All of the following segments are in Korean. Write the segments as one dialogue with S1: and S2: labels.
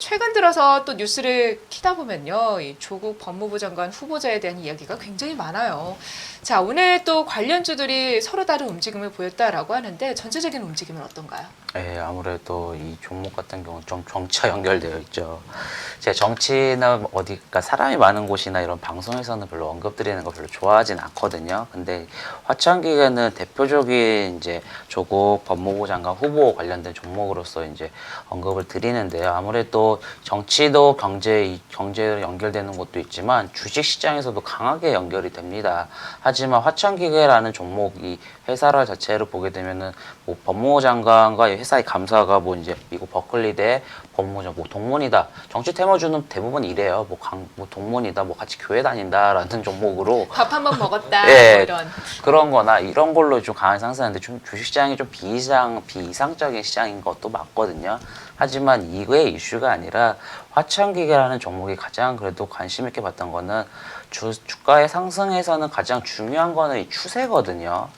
S1: 최근 들어서 또 뉴스를 키다 보면요. 이 조국 법무부 장관 후보자에 대한 이야기가 굉장히 많아요. 자, 오늘 또 관련주들이 서로 다른 움직임을 보였다라고 하는데 전체적인 움직임은 어떤가요?
S2: 예, 아무래도 이 종목 같은 경우는 좀 정치와 연결되어 있죠. 제 정치나 어디, 그러니까 사람이 많은 곳이나 이런 방송에서는 별로 언급드리는 거 별로 좋아하진 않거든요. 근데 화천기계는 대표적인 이제 조국 법무부 장관 후보 관련된 종목으로서 이제 언급을 드리는데요. 아무래도 정치도 경제, 이 경제로 연결되는 것도 있지만 주식 시장에서도 강하게 연결이 됩니다. 하지만 화천기계라는 종목이 회사를 자체를 보게 되면은 뭐 법무부 장관과 이 회사의 감사가 뭐 이제 미국 버클리대 법무장 뭐 동문이다. 정치 테마주는 대부분 이래요. 뭐, 강, 뭐 동문이다. 뭐 같이 교회 다닌다라는 종목으로
S1: 밥 한 번 먹었다.
S2: 예.
S1: 뭐 이런.
S2: 그런 거나 이런 걸로 좀 강하게 상승하는데 좀 주식 시장이 좀 비이상, 비이상적인 시장인 것도 맞거든요. 하지만 이거의 이슈가 아니라 화천기계라는 종목이 가장 그래도 관심 있게 봤던 거는 주, 주가의 상승에서는 가장 중요한 거는 이 추세거든요.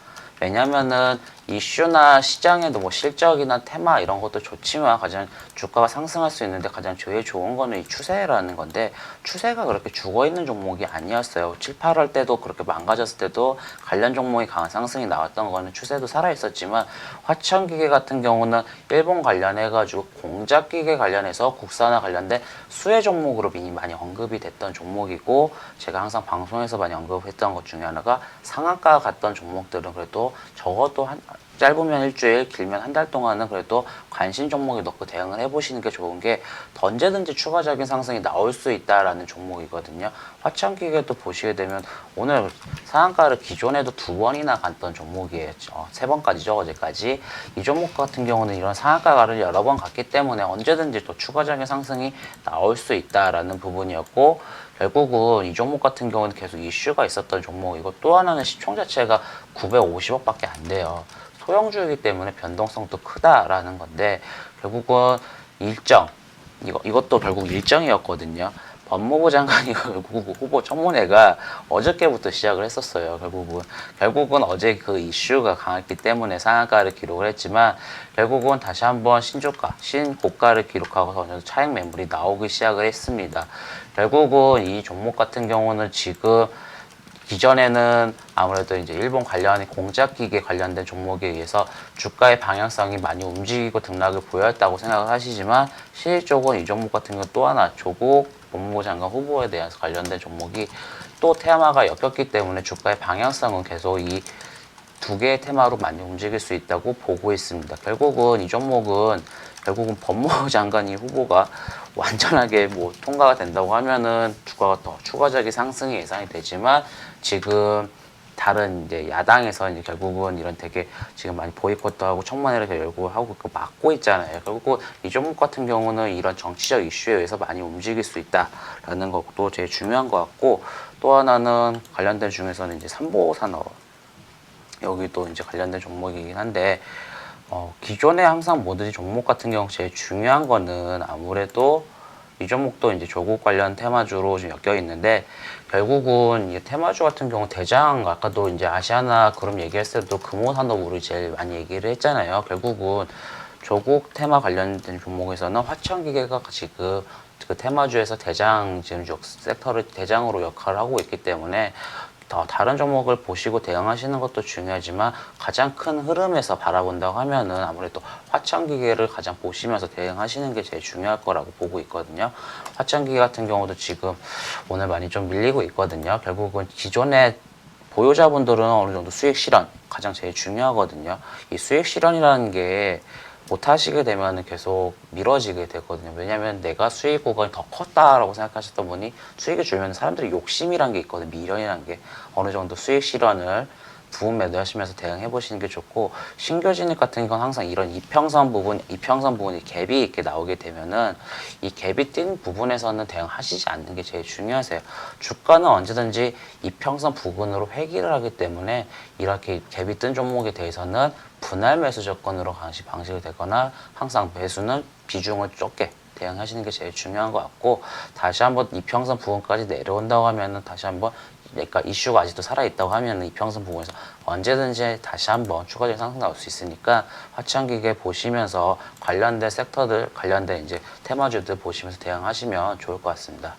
S2: 왜냐면은 이슈나 시장에도 뭐 실적이나 테마 이런 것도 좋지만 가장 주가가 상승할 수 있는데 가장 제일 좋은 거는 이 추세라는 건데 추세가 그렇게 죽어 있는 종목이 아니었어요. 7, 8월 때도 그렇게 망가졌을 때도 관련 종목이 강한 상승이 나왔던 거는 추세도 살아 있었지만 화천기계 같은 경우는 일본 관련해 가지고 공작기계 관련해서 국산화 관련된 수혜 종목으로 미니 많이 언급이 됐던 종목이고 제가 항상 방송에서 많이 언급했던 것 중에 하나가 상한가 갔던 종목들은 그래도 적어도 한 짧으면 일주일, 길면 한 달 동안은 그래도 관심 종목에 넣고 대응을 해보시는 게 좋은 게 언제든지 추가적인 상승이 나올 수 있다라는 종목이거든요. 화천기계도 보시게 되면 오늘 상한가를 기존에도 두 번이나 갔던 종목이에요. 어, 세 번까지죠, 어제까지. 이 종목 같은 경우는 이런 상한가를 여러 번 갔기 때문에 언제든지 또 추가적인 상승이 나올 수 있다라는 부분이었고 결국은 이 종목 같은 경우는 계속 이슈가 있었던 종목이고 또 하나는 시총 자체가 950억밖에 안 돼요. 소형주이기 때문에 변동성도 크다라는 건데 결국은 일정 이거 이것도 결국 일정이었거든요. 법무부 장관이 결국 후보 청문회가 어저께부터 시작을 했었어요. 결국은 결국은 어제 그 이슈가 강했기 때문에 상한가를 기록을 했지만 결국은 다시 한번 신주가, 신고가를 기록하고 정도 차익 매물이 나오기 시작을 했습니다. 결국은 이 종목 같은 경우는 지금 기존에는 아무래도 이제 일본 관련 공작기계 관련된 종목에 의해서 주가의 방향성이 많이 움직이고 등락을 보였다고 생각을 하시지만 실질적으로 이 종목 같은 경우 또 하나 조국 법무부 장관 후보에 대해서 관련된 종목이 또 테마가 엮였기 때문에 주가의 방향성은 계속 이 두 개의 테마로 많이 움직일 수 있다고 보고 있습니다. 결국은 이 종목은 결국은 법무부 장관이 후보가 완전하게 뭐 통과가 된다고 하면은 주가가 더 추가적인 상승이 예상이 되지만 지금 다른 이제 야당에서 이제 결국은 이런 되게 지금 많이 보이콧도 하고 청문회를 열고 하고 그 막고 있잖아요. 결국은 이 종목 같은 경우는 이런 정치적 이슈에 의해서 많이 움직일 수 있다라는 것도 제일 중요한 것 같고 또 하나는 관련된 중에서는 이제 삼보 산업 여기도 이제 관련된 종목이긴 한데 어, 기존에 항상 뭐든지 종목 같은 경우 제일 중요한 거는 아무래도 이 종목도 이제 조국 관련 테마주로 좀 엮여 있는데 결국은 이 테마주 같은 경우 대장 아까도 이제 아시아나 그룹 얘기했을 때도 금호산업으로 제일 많이 얘기를 했잖아요. 결국은 조국 테마 관련된 종목에서는 화천기계가 지금 그 테마주에서 대장 지금 역- 섹터를 대장으로 역할을 하고 있기 때문에 더 다른 종목을 보시고 대응하시는 것도 중요하지만 가장 큰 흐름에서 바라본다고 하면은 아무래도 화천기계를 가장 보시면서 대응하시는 게 제일 중요할 거라고 보고 있거든요. 화천기계 같은 경우도 지금 오늘 많이 좀 밀리고 있거든요. 결국은 기존에 보유자분들은 어느 정도 수익 실현 가장 제일 중요하거든요. 이 수익 실현이라는 게 못하시게 되면 계속 미뤄지게 되거든요. 왜냐하면 내가 수익 구간이 더 컸다라고 생각하셨던 분이 수익을 줄면 사람들이 욕심이란 게 있거든요. 미련이란 게 어느 정도 수익 실현을 부분 매도하시면서 대응해 보시는 게 좋고 신규 진입 같은 건 항상 이런 이평선 부분, 이평선 부분이 갭이 있게 나오게 되면은 이 갭이 뛴 부분에서는 대응하시지 않는 게 제일 중요하세요. 주가는 언제든지 이평선 부근으로 회귀를 하기 때문에 이렇게 갭이 뜬 종목에 대해서는 분할 매수 조건으로 강시 방식이 되거나 항상 매수는 비중을 좁게 대응하시는 게 제일 중요한 것 같고 다시 한번 이평선 부분까지 내려온다고 하면은 다시 한번 그러니까 이슈가 아직도 살아 있다고 하면 이 평선 부분에서 언제든지 다시 한번 추가적인 상승 나올 수 있으니까 화창 기계 보시면서 관련된 섹터들 관련된 이제 테마주들 보시면서 대응하시면 좋을 것 같습니다.